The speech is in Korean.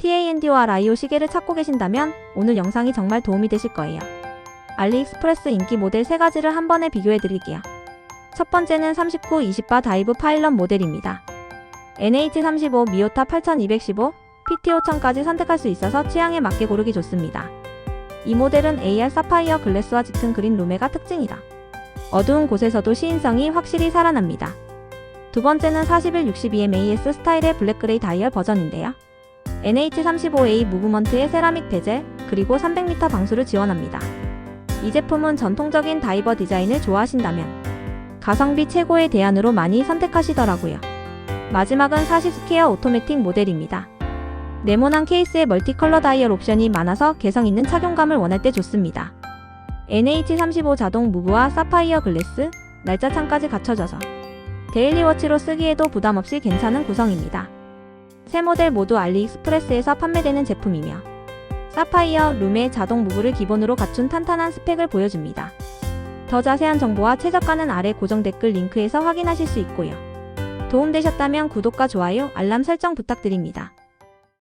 TANDOR IO 시계를 찾고 계신다면 오늘 영상이 정말 도움이 되실 거예요. 알리익스프레스 인기 모델 3가지를 한 번에 비교해 드릴게요. 첫 번째는 39 20바 다이브 파일럿 모델입니다. NH35 미오타 8215, PT 5000까지 선택할 수 있어서 취향에 맞게 고르기 좋습니다. 이 모델은 AR 사파이어 글래스와 짙은 그린 룸메가 특징이다. 어두운 곳에서도 시인성이 확실히 살아납니다. 두 번째는 4162M AS 스타일의 블랙그레이 다이얼 버전인데요. NH35A 무브먼트의 세라믹 베젤, 그리고 300m 방수를 지원합니다. 이 제품은 전통적인 다이버 디자인을 좋아하신다면 가성비 최고의 대안으로 많이 선택하시더라고요. 마지막은 40 스퀘어 오토매틱 모델입니다. 네모난 케이스에 멀티컬러 다이얼 옵션이 많아서 개성 있는 착용감을 원할 때 좋습니다. NH35 자동 무브와 사파이어 글래스, 날짜창까지 갖춰져서 데일리워치로 쓰기에도 부담 없이 괜찮은 구성입니다. 세 모델 모두 알리익스프레스에서 판매되는 제품이며 사파이어 룸의 자동 무브를 기본으로 갖춘 탄탄한 스펙을 보여줍니다. 더 자세한 정보와 최저가는 아래 고정 댓글 링크에서 확인하실 수 있고요. 도움되셨다면 구독과 좋아요, 알람 설정 부탁드립니다.